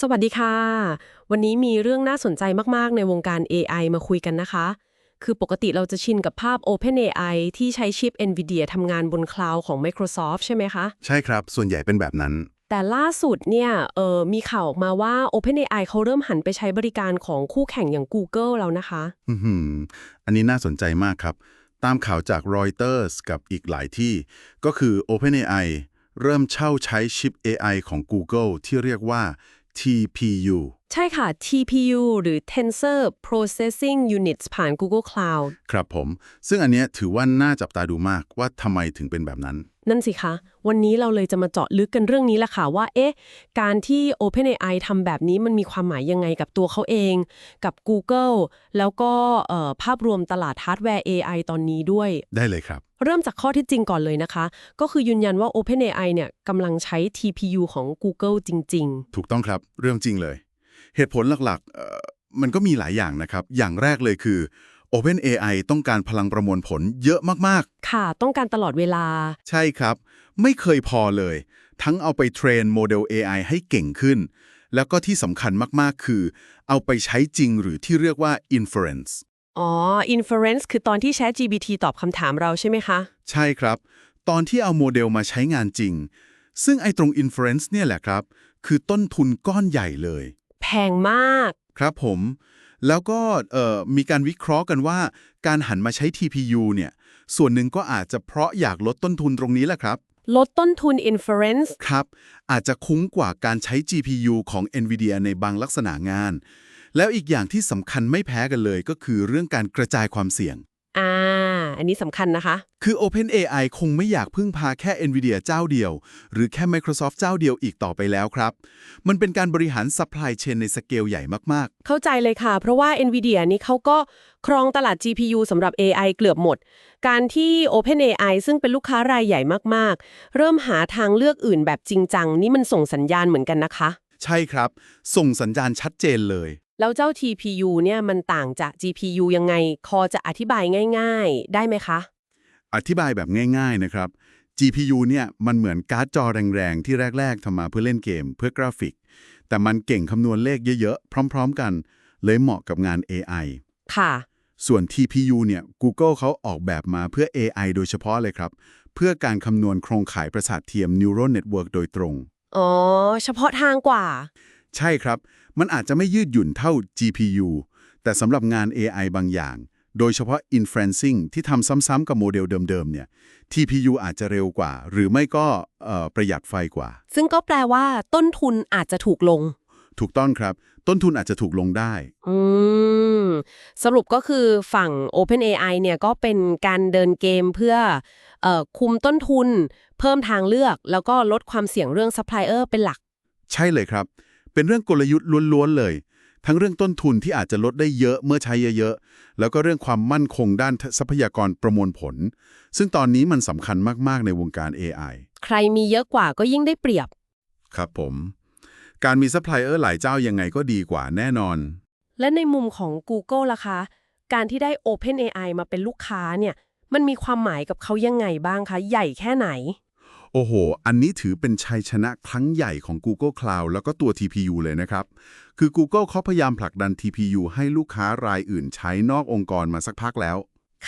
สวัสดีค่ะ วันนี้มีเรื่องน่าสนใจมากๆ ในวงการ AI มาคุยกันนะคะ คือปกติเราจะชินกับภาพ OpenAI ที่ใช้ชิป NVIDIA ทำงานบนคลาวด์ของ Microsoft ใช่ไหมคะ ใช่ครับ ส่วนใหญ่เป็นแบบนั้น แต่ล่าสุดเนี่ยเออมีข่าวออกมาว่า OpenAI เขาเริ่มหันไปใช้บริการของคู่แข่งอย่าง Google แล้วนะคะ อือหืออันนี้น่าสนใจมากครับ ตามข่าวจาก Reuters กับอีกหลายที่ ก็คือ OpenAI เริ่มเช่าใช้ชิป AI ของ Google ที่เรียกว่า TPU ใช่ค่ะ TPU หรือ Tensor Processing Units ผ่าน Google Cloud ครับผม ซึ่งอันเนี้ยถือว่าน่าจับตาดูมากว่าทำไมถึงเป็นแบบนั้น นั่นสิคะ วันนี้เราเลยจะมาเจาะลึกกันเรื่องนี้แหละค่ะว่า เอ๊ะ การที่ OpenAI ทำแบบนี้มันมีความหมายยังไงกับตัวเขาเอง กับ Google แล้วก็เอ่อภาพรวมตลาดฮาร์ดแวร์ AI ตอนนี้ด้วย ได้เลยครับ เริ่มจากข้อที่จริงก่อนเลยนะคะ ก็คือยืนยันว่า OpenAI เนี่ยกำลังใช้ TPU ของ Google จริงถูกต้องครับ เรื่องจริงเลย เหตุผลหลักๆเอ่อมันก็มีหลายอย่างนะครับ อย่างแรกเลยคือ OpenAI ต้องการพลังประมวลผลเยอะมากๆ ค่ะ ต้องการตลอดเวลาๆใช่ครับ ไม่เคยพอเลย ทั้งเอาไปเทรนโมเดล AI ให้เก่งขึ้น แล้วก็ที่สำคัญมากๆ คือ เอาไปใช้จริงหรือที่เรียกว่า inference อ๋อ inference คือตอนที่ ChatGPT ตอบคำถามเราใช่ไหมคะ ใช่ครับ ตอนที่เอาโมเดลมาใช้งานจริง ซึ่งไอ้ตรง inference เนี่ยแหละครับ คือต้นทุนก้อนใหญ่เลยแพงมาก ครับผม แล้วก็เอ่อมีการวิเคราะห์กันว่า การหันมาใช้ TPU เนี่ย ส่วนหนึ่งก็อาจจะเพราะอยากลดต้นทุนตรงนี้แหละครับ ลดต้นทุน inference ครับ อาจจะคุ้มกว่าการใช้ GPU ของ NVIDIA ในบางลักษณะงาน แล้วอีกอย่างที่สำคัญไม่แพ้กันเลยก็คือเรื่องการกระจายความเสี่ยง อ่าอันนี้สำคัญนะคะ คือ OpenAI คงไม่อยากพึ่งพาแค่ NVIDIA เจ้าเดียว หรือแค่ Microsoft เจ้าเดียวอีกต่อไปแล้วครับ มันเป็นการบริหาร supply chain ในสเกลใหญ่มากเข้าใจเลยค่ะ เพราะว่า NVIDIA นี่เขาก็ครองตลาด GPU สำหรับ AI เกือบหมด การที่ OpenAI ซึ่งเป็นลูกค้ารายใหญ่มากๆ เริ่มหาทางเลือกอื่นแบบจริงจังนี่มันส่งสัญญาณเหมือนกันนะคะๆใช่ครับ ส่งสัญญาณชัดเจนเลย แล้วเจ้า TPU เนี่ยมันต่างจาก GPU ยังไง คอจะอธิบายง่าย ๆ ได้ไหมคะ อธิบายแบบง่าย ๆ นะครับ GPU เนี่ยมันเหมือนการ์ดจอแรงๆ ที่แรก ๆทำมาเพื่อเล่นเกมเพื่อกราฟิก แต่มันเก่งคำนวณเลขเยอะๆ พร้อม ๆ กัน เลยเหมาะกับงาน AI ค่ะ ส่วน TPU เนี่ย Google เขาออกแบบมาเพื่อ AI โดยเฉพาะเลยครับ เพื่อการคำนวณโครงข่ายประสาทเทียม Neural Network โดยตรง อ๋อ เฉพาะทางกว่า ใช่ครับ มันอาจจะไม่ยืดหยุ่นเท่า GPU แต่สำหรับงาน AI บางอย่าง โดยเฉพาะ inferencing ที่ทำซ้ำๆกับโมเดลเดิมๆเนี่ย TPU อาจจะเร็วกว่า หรือไม่ก็เอ่อประหยัดไฟกว่า ซึ่งก็แปลว่า ต้นทุนอาจจะถูกลง ถูกต้องครับ ต้นทุนอาจจะถูกลงได้ อืม สรุปก็คือฝั่ง OpenAI เนี่ยก็เป็นการเดินเกมเพื่อเออคุมต้นทุน เพิ่มทางเลือก แล้วก็ลดความเสี่ยงเรื่องซัพพลายเออร์เป็นหลัก ใช่เลยครับ เป็นเรื่องกลยุทธ์ล้วนๆเลย ทั้งเรื่องต้นทุนที่อาจจะลดได้เยอะเมื่อใช้เยอะๆ แล้วก็เรื่องความมั่นคงด้านทรัพยากรประมวลผล ซึ่งตอนนี้มันสำคัญมากๆในวงการ AI ใครมีเยอะกว่าก็ยิ่งได้เปรียบ ครับผม การมีซัพพลายเออร์หลายเจ้ายังไงก็ดีกว่าแน่นอน และในมุมของ Google ล่ะคะ การที่ได้ OpenAI มาเป็นลูกค้าเนี่ย มันมีความหมายกับเขายังไงบ้างคะ ใหญ่แค่ไหน โอ้โห อันนี้ถือเป็นชัยชนะครั้งใหญ่ของ Google Cloud แล้วก็ตัว TPU เลยนะครับ คือ Google เขาพยายามผลักดัน TPU ให้ลูกค้ารายอื่นใช้นอกองค์กรมาสักพักแล้ว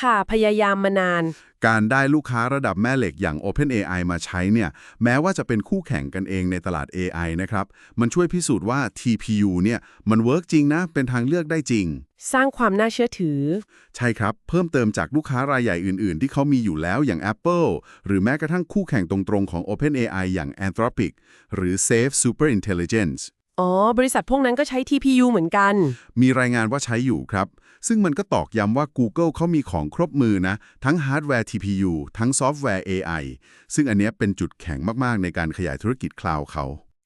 ค่ะพยายามมานาน การได้ลูกค้าระดับแม่เหล็กอย่าง OpenAI มาใช้เนี่ยแม้ว่าจะเป็นคู่แข่งกันเองในตลาด AI นะครับ มันช่วยพิสูจน์ว่า TPU เนี่ยมันเวิร์กจริงนะ เป็นทางเลือกได้จริง สร้างความน่าเชื่อถือ ใช่ครับ เพิ่มเติมจากลูกค้ารายใหญ่อื่น ๆ ที่เขามีอยู่แล้วอย่าง Apple หรือแม้กระทั่งคู่แข่งตรง ๆ ของ OpenAI อย่าง Anthropic หรือ Safe Super Intelligence อ๋อ บริษัทพวกนั้นก็ใช้ TPU เหมือนกัน มีรายงานว่าใช้อยู่ครับ ซึ่งมันก็ตอกย้ำว่า Google เขามีของครบมือนะ ทั้งฮาร์ดแวร์ TPU ทั้งซอฟต์แวร์ AI ซึ่งอันเนี้ยเป็นจุดแข็งมาก ๆ ในการขยายธุรกิจคลาวด์เขา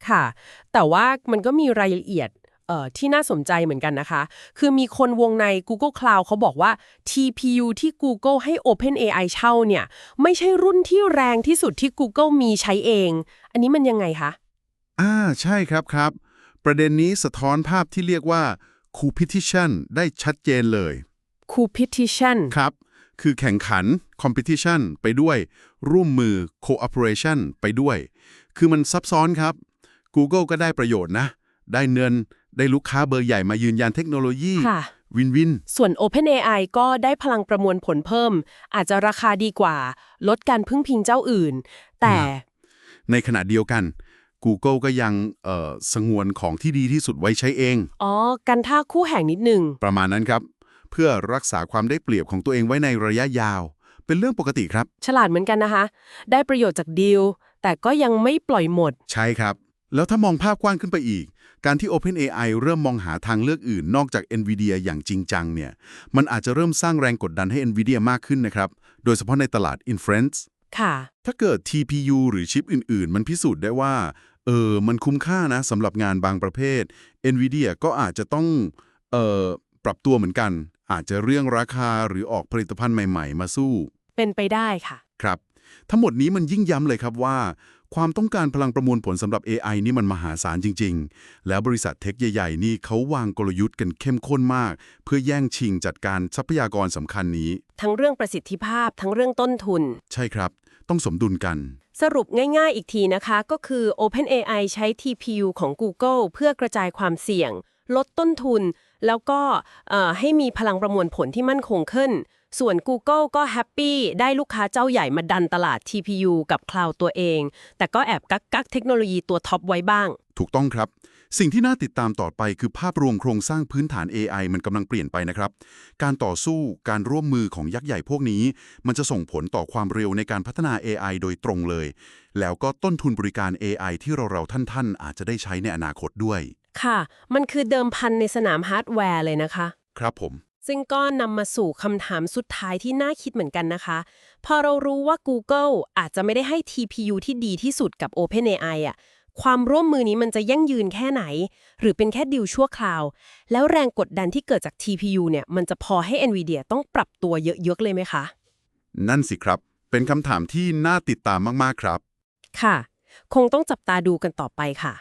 ค่ะ แต่ว่ามันก็มีรายละเอียดเอ่อที่น่าสนใจเหมือนกันนะคะ คือมีคนวงใน Google Cloud เขาบอกว่า TPU ที่ Google ให้ OpenAI เช่าเนี่ย ไม่ใช่รุ่นที่แรงที่สุดที่ Google มีใช้เอง อันนี้มันยังไงคะ อ่า ใช่ครับครับ ประเด็นนี้สะท้อนภาพที่เรียกว่า competition ได้ชัดเจนเลย Competition ครับ คือแข่งขัน competition ไปด้วย ร่วมมือ cooperation ไปด้วย คือมันซับซ้อนครับ Google ก็ได้ประโยชน์นะ ได้เงิน ได้ลูกค้าเบอร์ใหญ่มายืนยันเทคโนโลยีค่ะวินวิน ส่วน OpenAI ก็ได้พลังประมวลผลเพิ่ม อาจจะราคาดีกว่า ลดการพึ่งพิงเจ้าอื่น แต่ ในขณะเดียวกัน Google ก็ยังเอ่อสงวนของที่ดีที่สุดไว้ใช้เอง อ๋อ กันท่าคู่แห่งนิดหนึ่ง ประมาณนั้นครับ เพื่อรักษาความได้เปรียบของตัวเองไว้ในระยะยาว เป็นเรื่องปกติครับ ฉลาดเหมือนกันนะคะ ได้ประโยชน์จากดีล แต่ก็ยังไม่ปล่อยหมด ใช่ครับ แล้วถ้ามองภาพกว้างขึ้นไปอีก การที่ OpenAI เริ่มมองหาทางเลือกอื่น นอกจาก NVIDIA อย่างจริงจังเนี่ย มันอาจจะเริ่มสร้างแรงกดดันให้ NVIDIA มากขึ้นนะครับ โดยเฉพาะในตลาด Inference ค่ะ ถ้าเกิด TPU หรือชิปอื่น ๆ มันพิสูจน์ได้ว่า เออ มันคุ้มค่านะสำหรับงานบางประเภท NVIDIA ก็อาจจะต้องเอ่อปรับตัวเหมือนกัน อาจจะเรื่องราคาหรือออกผลิตภัณฑ์ใหม่ๆ มาสู้ เป็นไปได้ค่ะ ครับ ทั้งหมดนี้มันยิ่งย้ำเลยครับว่า ความต้องการพลังประมวลผลสำหรับ AI นี่มันมหาศาลจริง ๆ แล้วบริษัทเทคใหญ่ ๆ นี่เขาวางกลยุทธ์กันเข้มข้นมาก เพื่อแย่งชิงจัดการทรัพยากรสำคัญนี้ ทั้งเรื่องประสิทธิภาพทั้งเรื่องต้นทุน ใช่ครับ ต้องสมดุลกัน สรุปง่ายๆอีกทีนะคะก็คือ OpenAI ใช้ TPU ของ Google เพื่อกระจายความเสี่ยง ลดต้นทุน แล้วก็เอ่อให้มีพลังประมวลผลที่มั่นคงขึ้น ส่วน Google ก็แฮปปี้ได้ลูกค้าเจ้าใหญ่มาดันตลาด TPU กับคลาวตัวเอง แต่ก็แอบกักกักเทคโนโลยีตัวท็อปไว้บ้าง ถูกต้องครับ สิ่งที่น่าติดตามต่อไปคือภาพรวมโครงสร้างพื้นฐาน AI มันกำลังเปลี่ยนไปนะครับ การต่อสู้การร่วมมือของยักษ์ใหญ่พวกนี้ มันจะส่งผลต่อความเร็วในการพัฒนา AI โดยตรงเลย แล้วก็ต้นทุนบริการ AI ที่เราเราๆท่านๆ อาจจะได้ใช้ในอนาคตด้วย ค่ะ มันคือเดิมพันในสนามฮาร์ดแวร์เลยนะคะ ครับผม ซึ่งก็นำมาสู่คำถามสุดท้ายที่น่าคิดเหมือนกันนะคะ พอเรารู้ว่า Google อาจจะไม่ได้ให้ TPU ที่ดีที่สุดกับ OpenAI อะ ความร่วมมือนี้มันจะยั่งยืนแค่ไหน หรือเป็นแค่ดิวชั่วคราว แล้วแรงกดดันที่เกิดจาก TPU เนี่ยมันจะพอให้ NVIDIA ต้องปรับตัวเยอะๆเลยไหมคะ นั่นสิครับ เป็นคำถามที่น่าติดตามมากๆครับ ค่ะ คงต้องจับตาดูกันต่อไปค่ะ